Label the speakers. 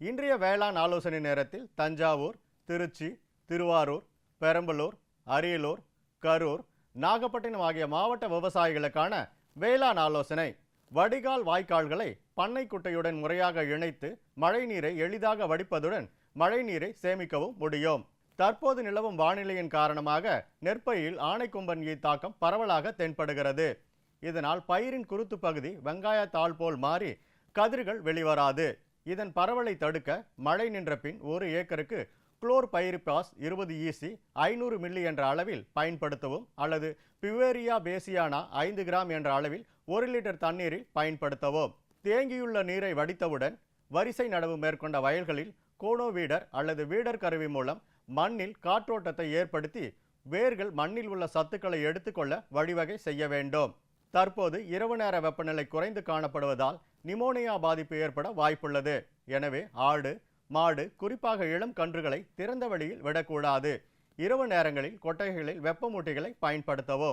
Speaker 1: இன்றைய வேளாண் ஆலோசனை நேரத்தில் தஞ்சாவூர் திருச்சி திருவாரூர் பெரம்பலூர் அரியலூர் கரூர் நாகப்பட்டினம் ஆகிய மாவட்ட விவசாயிகளுக்கான வேளாண் ஆலோசனை. வடிகால் வாய்க்கால்களை பண்ணை குட்டையுடன் முறையாக இணைத்து மழைநீரை எளிதாக வடிப்பதுடன் மழைநீரை சேமிக்கவும் முடியும். தற்போது நிலவும் வானிலையின் காரணமாக நெற்பயிரில் ஆனைக்கொம்பன் ஈ தாக்கம் பரவலாக தென்படுகிறது. இதனால் பயிரின் குருத்து பகுதி வெங்காய தாள் போல் மாறி கதிர்கள் வெளிவராது. இதன் பரவலை தடுக்க மழை நின்ற பின் ஒரு ஏக்கருக்கு குளோர் பயிரிபாஸ் இருபது ஈசி ஐநூறு மில்லி என்ற அளவில் பயன்படுத்தவும் அல்லது பிவேரியா பேசியானா ஐந்து கிராம் என்ற அளவில் ஒரு லிட்டர் தண்ணீரில் பயன்படுத்தவும். தேங்கியுள்ள நீரை வடித்தவுடன் வரிசை நடவு மேற்கொண்ட வயல்களில் கோனோ வீடர் அல்லது வீடர் கருவி மூலம் மண்ணில் காற்றோட்டத்தை ஏற்படுத்தி வேர்கள் மண்ணில் உள்ள சத்துக்களை எடுத்துக்கொள்ள வழிவகை செய்ய வேண்டும். தற்போது இரவு நேர வெப்பநிலை குறைந்து காணப்படுவதால் நிமோனியா பாதிப்பு ஏற்பட வாய்ப்புள்ளது. எனவே ஆடு மாடு குறிப்பாக இளம் கன்றுகளை திறந்த வெளியில் விடக்கூடாது. இரவு நேரங்களில் கொட்டகைகளில் வெப்பமூட்டிகளை பயன்படுத்தவும்.